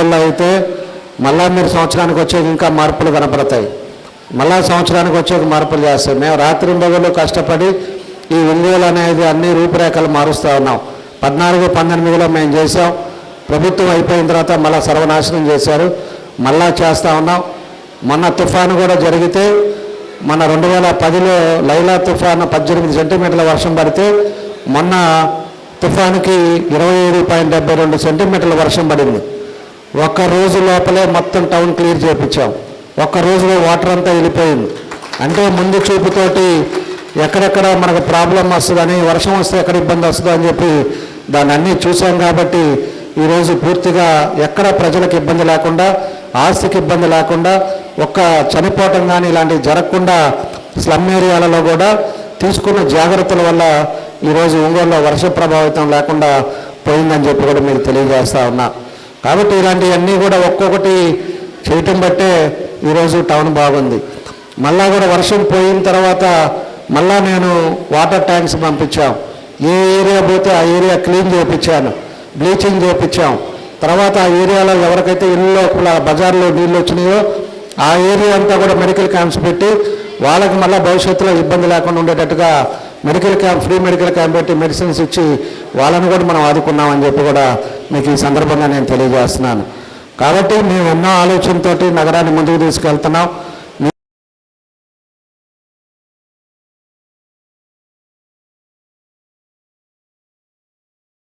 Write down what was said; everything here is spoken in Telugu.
అయితే మళ్ళా మీరు సంవత్సరానికి వచ్చే ఇంకా మార్పులు కనపడతాయి. మళ్ళా సంవత్సరానికి వచ్చే మార్పులు చేస్తాయి. మేము రాత్రి బదులు కష్టపడి ఈ ఒంగోలు అనేది అన్ని రూపురేఖలు మారుస్తూ ఉన్నాం. పద్నాలుగు పంతొమ్మిదిలో మేము చేసాం ప్రభుత్వం అయిపోయిన తర్వాత మళ్ళీ సర్వనాశనం చేశారు. మళ్ళా చేస్తూ ఉన్నాం. మొన్న తుఫాను కూడా జరిగితే మన రెండు వేల పదిలో లైలా తుఫాను పద్దెనిమిది సెంటీమీటర్ల వర్షం పడితే మొన్న తుఫానుకి ఇరవై ఏడు పాయింట్ డెబ్బై రెండు సెంటీమీటర్ల వర్షం పడింది. ఒక్క రోజు లోపలే మొత్తం టౌన్ క్లియర్ చేయించాం ఒక్క రోజులో వాటర్ అంతా వెళ్ళిపోయింది. అంటే ముందు చూపుతోటి ఎక్కడెక్కడ మనకు ప్రాబ్లం వస్తుందని వర్షం వస్తే ఎక్కడ ఇబ్బంది వస్తుందో అని చెప్పి దాన్ని అన్నీ చూసాం కాబట్టి ఈరోజు పూర్తిగా ఎక్కడ ప్రజలకు ఇబ్బంది లేకుండా ఆస్తికి ఇబ్బంది లేకుండా ఒక్క చనిపోవటం కానీ ఇలాంటివి జరగకుండా స్లమ్ ఏరియాలలో కూడా తీసుకున్న జాగ్రత్తల వల్ల ఈరోజు ఒంగోలులో వర్ష ప్రభావితం లేకుండా పోయిందని చెప్పి కూడా మీరు తెలియజేస్తా ఉన్నా. కాబట్టి ఇలాంటివన్నీ కూడా ఒక్కొక్కటి చేయటం బట్టే ఈరోజు టౌన్ బాగుంది. మళ్ళా కూడా వర్షం పోయిన తర్వాత మళ్ళా నేను వాటర్ ట్యాంక్స్ పంపించాం. ఏ ఏరియా పోతే ఆ ఏరియా క్లీన్ చేయించాను బ్లీచింగ్ చేయించాం తర్వాత ఆ ఏరియాలో ఎవరికైతే ఇల్లు లోపల బజార్లో నీళ్ళు వచ్చినాయో ఆ ఏరియా అంతా కూడా మెడికల్ క్యాంప్స్ పెట్టి వాళ్ళకి మళ్ళీ భవిష్యత్తులో ఇబ్బంది లేకుండా ఉండేటట్టుగా medical camp free medical camp పెట్టి మెడిసిన్స్ ఇచ్చి వాళ్ళని కూడా మనం ఆదుకున్నామని చెప్పి కూడా మీకు ఈ సందర్భంగా నేను తెలియజేస్తున్నాను. కాబట్టి మేము ఎన్నో ఆలోచనతోటి నగరాన్ని ముందుకు తీసుకెళ్తున్నాం.